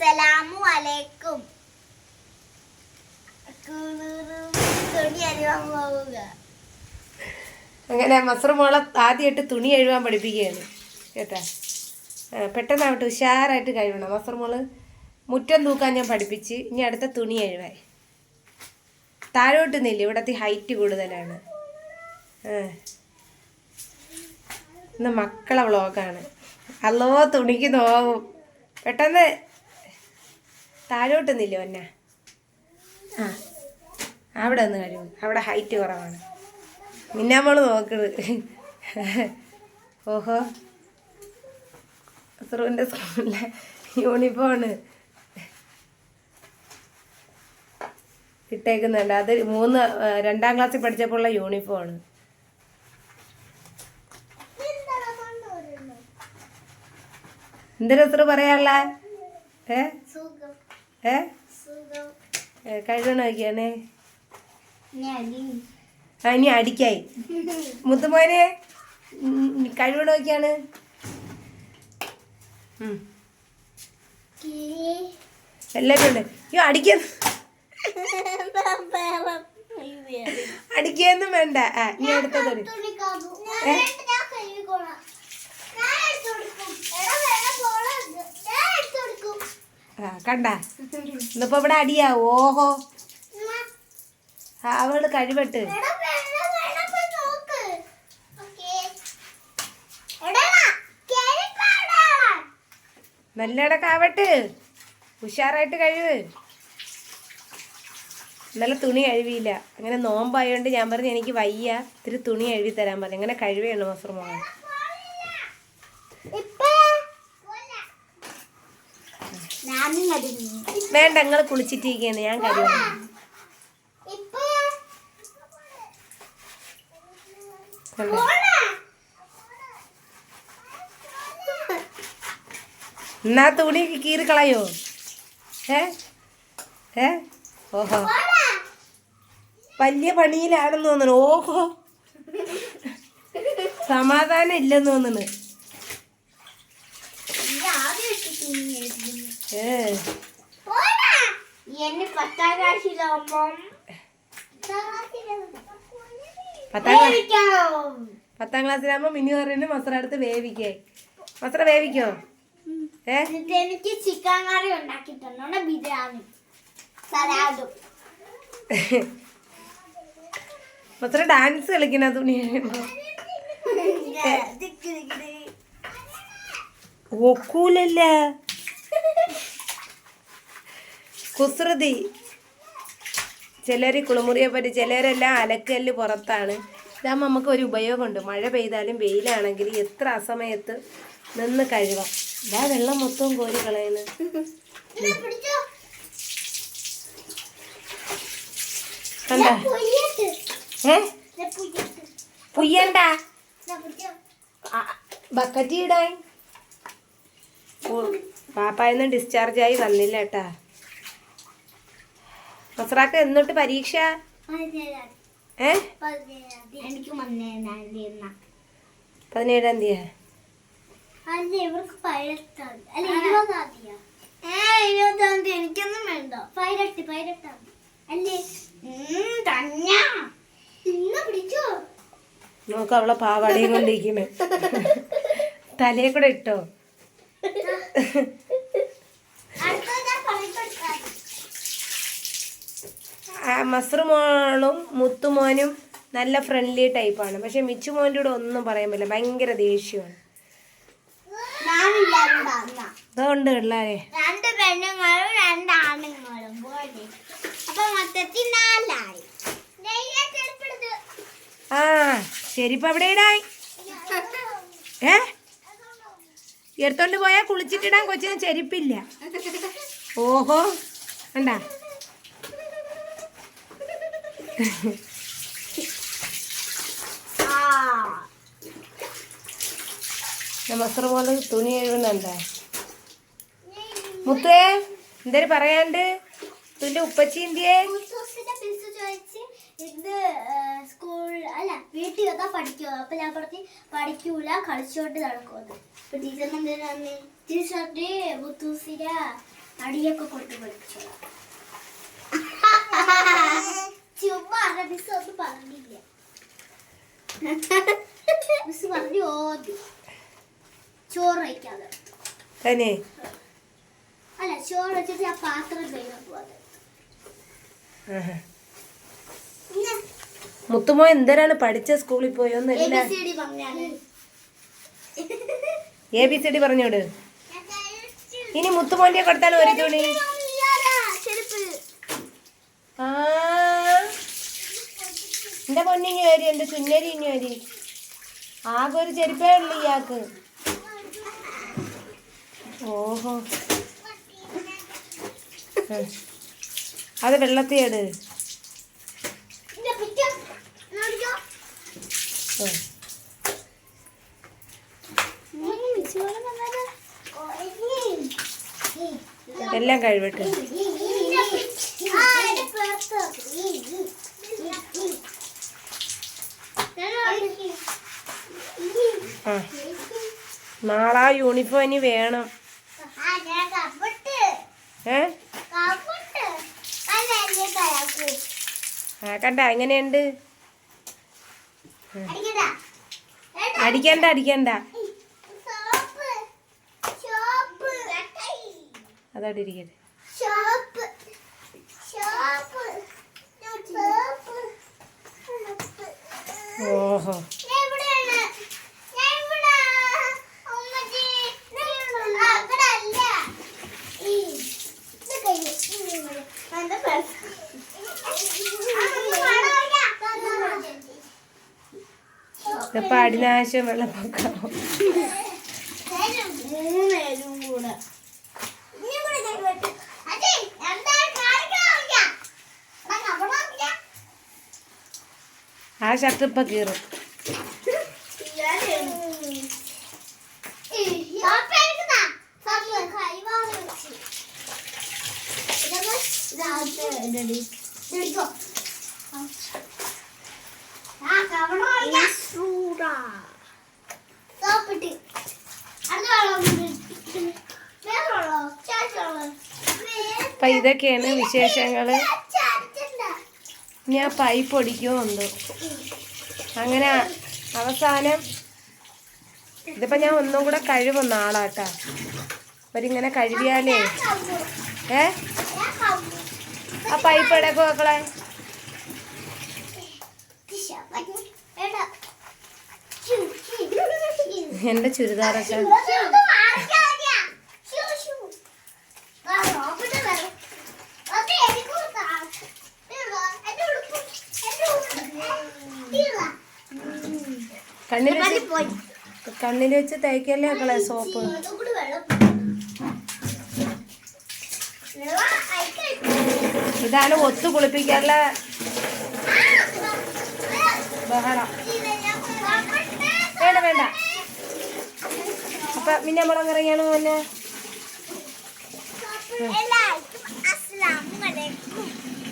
അസ്സലാമു അലൈക്കും. അങ്ങനെ മസറു മോളെ ആദ്യമായിട്ട് തുണി കഴുകാൻ പഠിപ്പിക്കുകയാണ്. കേട്ടാ? പെട്ടെന്നാവട്ടെ ഉഷാറായിട്ട് കഴിവണം. മസറു മോൾ മുറ്റം തൂക്കാൻ ഞാൻ പഠിപ്പിച്ച് ഇനി അടുത്ത തുണി കഴുകാൻ താഴോട്ട് നില്ല. ഇവിടത്തെ ഹൈറ്റ് കൂടുതലാണ്. ഇന്ന് മക്കളെ വ്ളോഗാണ് അല്ലോ തുണിക്ക് നോവും. പെട്ടെന്ന് താഴോട്ട് നില്ല ഒന്ന ആ അവിടെ ഒന്ന് കഴിവും അവിടെ ഹൈറ്റ് കുറവാണ്. മിന്നാമോൾ നോക്കരുത് ഓഹോ. അസുറുവിന്റെ സ്കൂളിലെ യൂണിഫോമാണ് ഇട്ടേക്കുന്നുണ്ട്. അത് മൂന്ന് രണ്ടാം ക്ലാസ്സിൽ പഠിച്ചപ്പോഴുള്ള യൂണിഫോമാണ് എന്തൊരു അസുറ് പറയാനുള്ള ഏ? ഏ? കഴുകണം ആ ഇനി അടിക്കായി. മുത്തുമോനെ നോക്കിയാണ്? ഉം. എല്ലാവരും ഉണ്ട്. അയ്യോ അടിക്കുന്നു അടിക്കൊന്നും വേണ്ട. ആ ഇനി അടുത്ത ആ കണ്ട? ഇന്നിപ്പോ ഇവിടെ അടിയാ. ഓഹോ. അവൾ കഴിവട്ട്. നല്ലട കാവട്ട്. ഉഷാറായിട്ട് കഴിവ്. ഇന്നലെ തുണി കഴുകിയില്ല അങ്ങനെ നോമ്പായോണ്ട് ഞാൻ പറഞ്ഞു എനിക്ക് വയ്യ. ഇത്തിരി തുണി കഴുകി തരാൻ പറഞ്ഞു അങ്ങനെ കഴിവേണ് മസർ വേണ്ട നിങ്ങൾ കുളിച്ചിട്ടിരിക്കുകയാണ് ഞാൻ കരുതുന്നു? എന്നാ തുണി കീറി കളയോ? ഏ? ഏ? ഓഹോ. വലിയ പണിയിലാണെന്ന് തോന്നുന്നു. ഓഹോ. സമാധാനം ഇല്ലെന്ന് തോന്നുന്നു ഏ എന്നെ പത്താം ക്ലാസ്സിലാവുമ്പം പത്താം ക്ലാസ് പത്താം ക്ലാസ്സിലാകുമ്പോൾ മിനി പറയുന്നത് മസറ അടുത്ത് വേവിക്കേ. മസറ വേവിക്കോ? എനിക്ക് ചിക്കൻ കറി ഉണ്ടാക്കി തന്നോണ്ട് ബിരിയാണി. സലാഡും. മസറ ഡാൻസ് കളിക്കണ തുണി ഓക്കൂലല്ലേ ഒക്കൂലല്ല? കുസൃതി. ചിലർ കുളിമുറിയെ പറ്റി ചിലരെല്ലാം അലക്കല്ല് പുറത്താണ്. ഇതാകുമ്പോൾ നമുക്ക് ഒരു ഉപയോഗമുണ്ട്. മഴ പെയ്താലും വെയിലാണെങ്കിൽ എത്ര അസമയത്ത് നിന്ന് കഴുകാം. ഇതാ വെള്ളം മൊത്തവും കോരി കളയുന്നു കണ്ട? ബക്കറ്റ് ഇടാൻ. പാപ്പായൊന്നും ഡിസ്ചാർജായി വന്നില്ല കേട്ടാ. മസറാക്ക് എന്നിട്ട് പരീക്ഷ? ഏ? പതിനേഴാം തീയതി എനിക്കൊന്നും വേണ്ട. പതിനെട്ട് പതിനെട്ടാം തീയതി. അല്ലേ? ഉം, തന്നാ. ഇന്ന് പിടിച്ചോ? നോക്ക് അവളെ പാവാടയും കൊണ്ടിരിക്കണ് തലയെ കൂടെ ഇട്ടോ? ആ, മുത്തുമോനും നല്ല ഫ്രണ്ട്ലി ടൈപ്പാണ് പക്ഷെ മിച്ചു മോന്റെ കൂടെ ഒന്നും പറയാൻ പറ്റില്ല. ഭയങ്കര ദേഷ്യമാണ്. അതുകൊണ്ട് പിള്ളേരെ. രണ്ട് മൊത്തത്തിൽ നാലായി. ആ ചെരിപ്പ് അവിടെ ഇടായി ഏ? എടുത്തോണ്ട് പോയാൽ കുളിച്ചിട്ടിടാൻ കൊച്ചിന് ചെരുപ്പില്ല. ഓഹോ കണ്ടാ? ആ മസറ് പോലെ തുണി കഴുകുന്നുണ്ടേ മുത്തേ എന്തേലും പറയാണ്ട്? തുന്റെ ഉപ്പച്ചി എന്തിയേ? ഇത് സ്കൂൾ അല്ല വീട്ടിൽ വന്നാ പഠിക്കുമോ അപ്പൊ ഞാൻ പറഞ്ഞു പഠിക്കൂല കളിച്ചോണ്ട് നടക്കുമെന്ന് അപ്പൊ ടീച്ചറിന് എന്തിനാണ് ടീച്ചറിന്റെ മുത്തൂസിന്റെ അടിയൊക്കെ കൊണ്ട് പഠിച്ചോളാം. പറഞ്ഞില്ല. മിസ് പറഞ്ഞു ഓതി ചോറ് വയ്ക്കാതെ. തന്നെ അല്ല ചോറ് വെച്ചിട്ട് ആ പാത്രം കഴുകാൻ പോവാതെ. മുത്തുമോ എന്തരാണ് പഠിച്ച സ്കൂളിൽ പോയോന്നില്ല ABCD A B C D പറഞ്ഞോട്. ഇനി മുത്തുമോന്റെ കൊടുത്താൽ ഒരു തുണി ചെരുപ്പ് ആ എന്റെ പൊന്നിഞ്ഞു വരി എന്റെ ചുന്നരി ഇഞ്ഞു വരി. ആകെ ഒരു ചെരുപ്പേ ഉള്ളു ഇയാൾക്ക്. ഓഹോ. അത് വെള്ളത്തിയേട്. എല്ലാം കഴിവട്ടെ ആ എന്റെ പേർത്ത് ആ നാളെ യൂണിഫോം ഇനി വേണം. ആ ഏ? കണ്ട എങ്ങനെയുണ്ട്? അടിക്കണ്ട. അടിക്കണ്ട അതവിടെ ഇരിക്കട്ടെ. ഓഹോ എവിടെയാണ് ഞാൻ ഇവിടെ ഉമ്മച്ചി ആ ഇവിടെ അല്ല ഈ ഇത് കഴിഞ്ഞു എന്താ പേഴ്സ് ഇപ്പൊ അടിനാശം വെള്ളപ്പൊക്കം മൂന്നേരും കൂടെ ആ ഷർട്ട് ഇപ്പൊ കീറും അപ്പൊ ഇതൊക്കെയാണ് വിശേഷങ്ങൾ. ഞാൻ പൈപ്പ് പൊടിക്കുന്നുണ്ട്. അങ്ങനെ അവസാനം ഇതിപ്പോ ഞാൻ ഒന്നും കൂടെ കഴിവും നാളാട്ടാ. അവരിങ്ങനെ കഴുകിയാലേ. ഏ? ആ പൈപ്പ് എടക്കോ മക്കളെ എന്റെ ചുരിദാറൊക്കെ. കണ്ണിൽ വെച്ച് കണ്ണിൽ വെച്ച് തേക്കല്ലേ മക്കളെ സോപ്പ്? ഇതാണ് ഒത്തു കുളിപ്പിക്കാനുള്ള ബഹളം. വേണ്ട വേണ്ട. അപ്പൊ പിന്നെ നമ്മളങ്ങിറങ്ങിയാണ് പിന്നെ